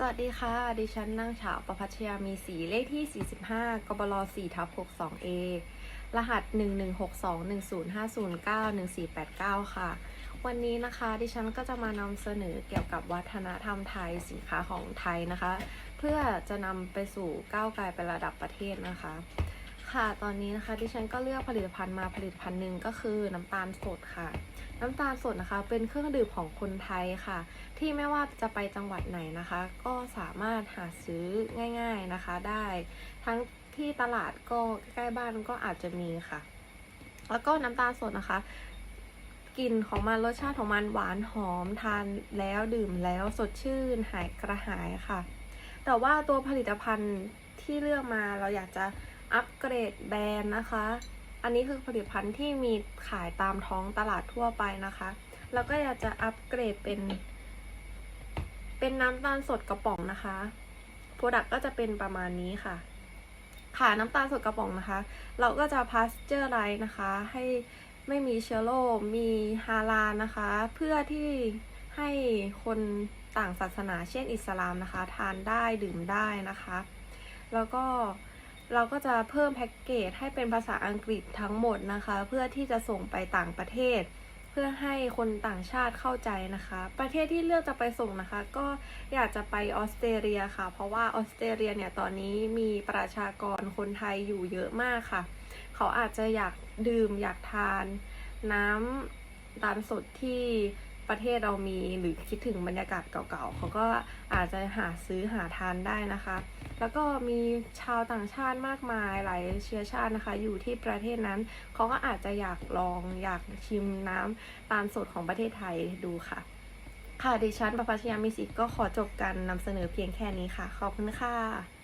สวัสดีค่ะ ดิฉันนางฉาวประพัชยามีสีเลขที่ 45 กบล4ทับ62 A รหัส 1162105091489 ค่ะ วันนี้นะคะดิฉันก็จะมานำเสนอเกี่ยวกับวัฒนธรรมไทยสินค้าของไทยนะคะ เพื่อจะนำไปสู่ก้าวไกลไประดับประเทศนะคะ ค่ะ ตอนนี้นะคะดิฉันก็เลือกผลิตภัณฑ์มาผลิตภัณฑ์หนึ่งก็คือน้ำตาลสดค่ะ น้ำตาลสดนะคะ เป็นเครื่องดื่มของคนไทยค่ะ ที่ไม่ว่าจะไปจังหวัดไหนนะคะ ก็สามารถหาซื้อง่ายๆนะคะ ได้ ทั้งที่ตลาดก็ใกล้บ้านก็อาจจะมีค่ะ แล้วก็น้ำตาลสดนะคะกลิ่นของมันรสชาติของมันหวานหอมทานแล้วดื่มแล้วสดชื่นหายกระหายค่ะ แต่ว่าตัวผลิตภัณฑ์ที่เลือกมาเราอยากจะ อัปเกรดแบรนด์นะคะ อันนี้คือผลิตภัณฑ์ที่มีขายตามท้องตลาดทั่วไปนะคะ แล้วก็อยากจะอัปเกรดเป็น เป็นน้ำตาลสดกระป๋องนะคะ โปรดักต์ก็จะเป็นประมาณนี้ค่ะ ค่ะน้ำตาลสดกระป๋องนะคะ เราก็จะพาสเจอร์ไรนะคะ ให้ไม่มีเชื้อโรค มีฮาลานะคะ เพื่อที่ให้คนต่างศาสนาเช่นอิสลามนะคะ ทานได้ดื่มได้นะคะ แล้วก็ เราก็จะเพิ่มแพ็กเกจให้เป็นภาษาอังกฤษทั้งหมดนะคะ เพื่อที่จะส่งไปต่างประเทศ เพื่อให้คนต่างชาติเข้าใจนะคะ ประเทศที่เลือกจะไปส่งนะคะ ก็อยากจะไปออสเตรเลียค่ะ เพราะว่าออสเตรเลียเนี่ยตอนนี้มีประชากรคนไทยอยู่เยอะมากค่ะ เขาอาจจะอยากดื่มอยากทานน้ำตาลสดที่ ประเทศเรามีหรือคิดถึงบรรยากาศเก่าๆเขาก็อาจจะหาซื้อหาทานได้นะคะ แล้วก็มีชาวต่างชาติมากมายหลายเชื้อชาตินะคะ อยู่ที่ประเทศนั้นเขาก็อาจจะอยากลองอยากชิมน้ำตาลสดของประเทศไทยดูค่ะ ค่ะดิฉันประภาชยามิสิก็ขอจบการนำเสนอเพียงแค่นี้ค่ะ ขอบคุณค่ะ